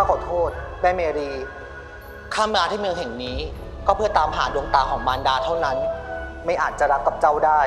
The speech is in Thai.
ข้าขอโทษ แม่เมรีข้ามาที่เมืองแห่งนี้ ก็เพื่อตามหาดวงตาของมารดาเท่านั้น ไม่อาจจะรักกับเจ้าได้